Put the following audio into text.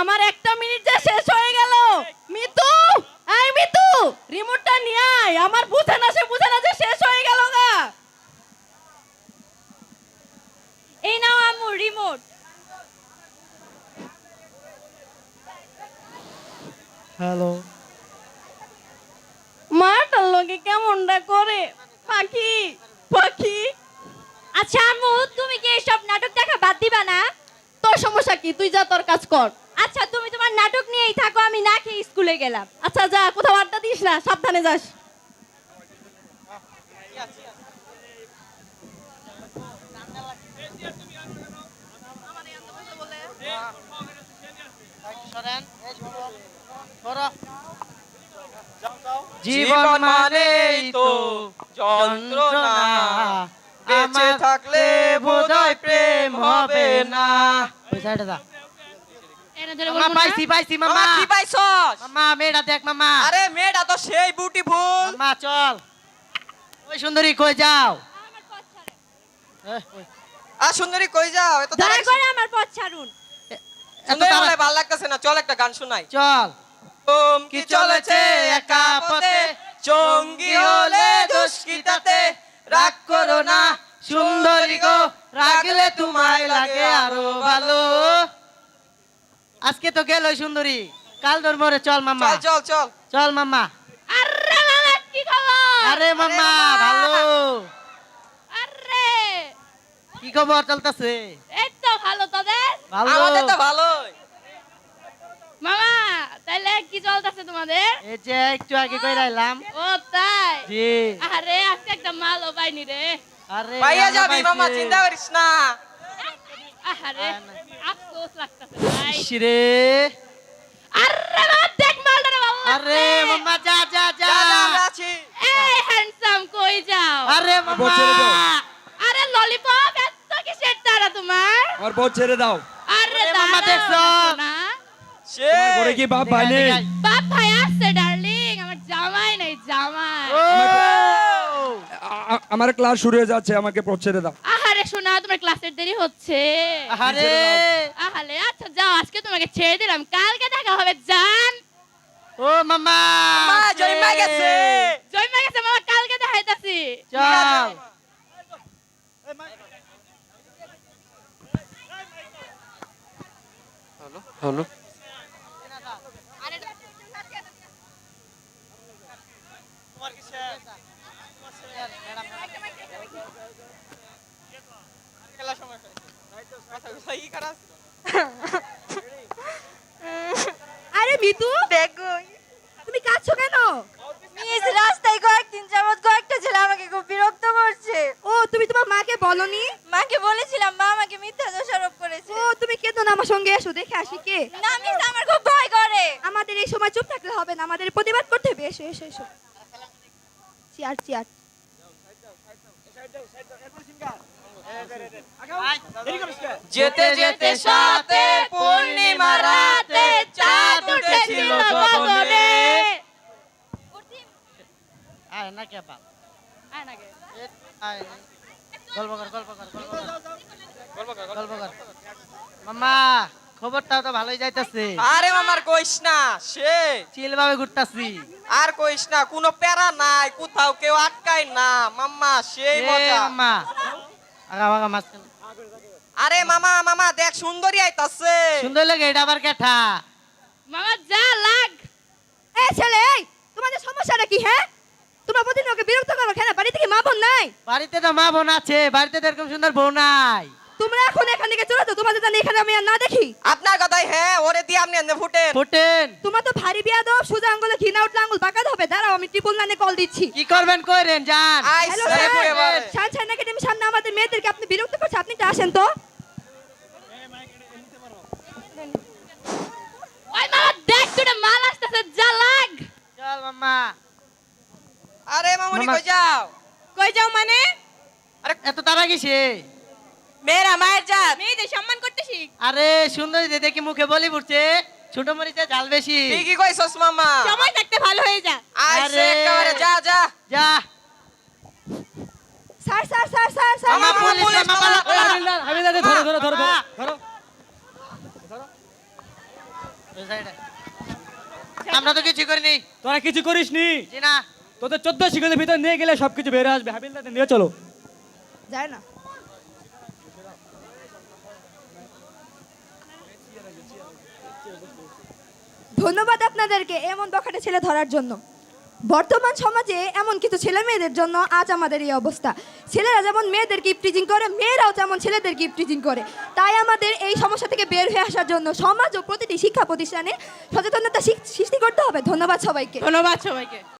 আমার একটা মিনিট যে শেষ হয়ে গেল। মিতু আই মিতু রিমোটটা নিয়ে আয়। আমার বুঝে না সে বুঝে না যে শেষ হয়ে গেল গা। এই নাও আম্মু রিমোট হ্যালো মাটার লগে কেমনটা করে? পাখি পাখি। আচ্ছা আম্মু তুমি কি এইসব নাটক দেখা বাদ দিবা না? তোর সমস্যা কি? তুই যা তোর কাজ কর। আচ্ছা তুমি তোমার নাটক নিয়েই থাকো আমি না খেয়ে স্কুলে গেলাম। আচ্ছা যা কোথাও আড্ডা দিস না সাবধানে যাস। জীবন মানেই তো যন্ত্রণা। বেঁচে থাকলে বোধহয় প্রেম হবে না ওই সাইডে যা এনে ধরে মামা পাইছি পাইছি মামা মামা। কি পাইছস? মামা মেয়েটা দেখ মামা। আরে মেয়েটা তো সেই বিউটিফুল মামা চল। ওই সুন্দরী কই যাও? আর সুন্দরী কই যাও? এত দয়া করে আমার পথ ছাড়ুন। এত সুন্দরী ভালো লাগতেছে না। চল একটা গান শোনাই। চল। কি চলেছে একা পথে? চঙ্গি হলে দোষ কি রাগ করো না। সুন্দরী গো রাগলে তোমায় লাগে আরও ভালো। আজকে তো গেল সুন্দরী। কাল তোর মরে চল মামা চল চল চল। চল মামা আরে মামা কি খবর? আরে মামা। ভালো। আরে। কি খবর চলতেছে? এই তো ভালো তোদের। ভালো। আমাদের তো ভালোই। মামা তাইলে কি চলতেছে তোমাদের? এই যে একটু আগে কই রাইলাম ও তাই? জি। আরে আজকে একটা মালও পাইনি রে। আরে পাইয়া যাবি মামা চিন্তা করিস না। আরে না। আফসোস লাগতেছে ভাই ইস রে আরে মামা দেখ মালটা রে ভালো আরে মামা যা যা যা। আমরা আছি। এই হ্যান্ডসাম কই যাও? আরে মামা। আরে ললিপপ এত কিসের তারা তোমার? আমার বউ ছেড়ে দাও। আরে ওরে মামা দাঁড়াও দেখছ? না। সে তোমার ঘরে কি বাপ ভাই নেই? বাপ ভাই আসছে ডার্লিং আমার জামাই নেই জামাই। আমার ক্লাস শুরু হয়ে যাচ্ছে আমাকে পথ ছেড়ে দাও। আহারে শোনা তোমার ক্লাসের দেরি হচ্ছে। আরে আহারে আচ্ছা যাও আজকে তোমাকে ছেড়ে দিলাম। কালকে দেখা হবে জান। ও মামা মা জয়মা গেছে। জয়মা গেছে মামা কালকে দেখাইতাছি চল হলো আরে মিতু দেখো তুমি কাঁদছো কেন? মিস রাস্তায় কয়েকদিন যাবত কয়েকটা ছেলে আমাকে খুব বিরক্ত করছে। ও তুমি তোমার মাকে বলনি? মাকে বলেছিলাম মা আমাকে মিথ্যা দোষারোপ করেছে। ও তুমি কেন না আমার সঙ্গে এসো দেখে আসি কে। না মিস আমার খুব ভয় করে। আমাদের এই সময় চুপ থাকলে হবে না আমাদের প্রতিবাদ করতে হবে এসো এসো এসো। চেয়ার চেয়ার যেতে যেতে সাথে পূর্ণিমা রাতে চাঁদ উঠেছিল গগনে। আয় না কে বাপ। এ, আয় না। গল্প কর গল্প কর গল্প কর। গল্প কর মামা খবরটাও তো ভালোই যাইতাছে। আরে মামার কইস না সে চিল ভাবে ঘুরতাছি। আর কইস না কোনো প্যারা নাই কোথাও কেউ আটকায় না। মাম্মা সেই মজা। আগা আগা মাঝখানে আরে মামা মামা দেখ সুন্দরী আইতাছে। সুন্দর লাগে এটা আবার কেঠা। মামা যা লাগ। এই ছেলে এই তোমাদের সমস্যাটা কি হ্যাঁ? তোমরা প্রতিদিন ওকে বিরক্ত করো কেন? বাড়ি থেকে মা বোন নাই? বাড়িতে তো মা বোন আছে বাড়িতে তো এরকম সুন্দর বউ নাই। তোমরা এখন এখান থেকে চলে যাও তোমাদের জানি এখানে আমি আর না দেখি। আপনার কথাই হ্যাঁ ওরে দিয়ে আপনি এনে ফুটেন। ফুটেন। তোমরা তো ভারী বিয়া দাও সোজা আঙ্গুলে ঘি না উঠলে আঙ্গুল বাঁকাতে হবে। দাঁড়াও আমি ট্রিপল নাইনে কল দিচ্ছি। কি করবেন কইরেন হ্যালো আইসে একেবারে। স্যার সানসাইন একাডেমির সামনে আমাদের মেয়েদেরকে আপনি বিরক্ত করছেন আপনি একটু আসেন তো। ওই মামা দেখ তুই মাল আসতেছে যা লাগ। চল মামা আরে মামুনি কই যাও? কই যাও মানে? আরে এত তারা কিসে মেয়েরা মায়ের জাত। মেয়েদের সম্মান করতে শিখ আরে সুন্দর যে দেখি মুখে বলি পড়ছে ছোট মরিচে ঝাল বেশি। ঠিকই কইছস মামা। সময় থাকতে ভালো হয়ে যা। আরে। একেবারে যা যা। যা। Sir sir sir sir sir. মামা পুলিশ মামা পালা, পালা। ধরো ধরো ধরো। ধরো। side আমরা তো কিছু করিনি। তোরা কিছু করিস নি জি না। তোদের চোদ্দ শিক্ষকের ভিতর নিয়ে গেলে সবকিছু বেরো আসবে। হাবিলদার নিয়ে চলো। যায় না। ধন্যবাদ আপনাদেরকে এমন বখাটে ছেলে ধরার জন্য। বর্তমান সমাজে এমন কিছু ছেলে মেয়েদের জন্য আজ আমাদের এই অবস্থা। ছেলেরা যেমন মেয়েদেরকে ইপটিজিং করে, মেয়েরাও তেমন ছেলেদেরকে ইপটিজিং করে। তাই আমাদের এই সমস্যা থেকে বের হয়ে আসার জন্য সমাজ ও প্রতিটি শিক্ষা প্রতিষ্ঠানে সচেতনতা সৃষ্টি করতে হবে। ধন্যবাদ সবাইকে। ধন্যবাদ সবাইকে।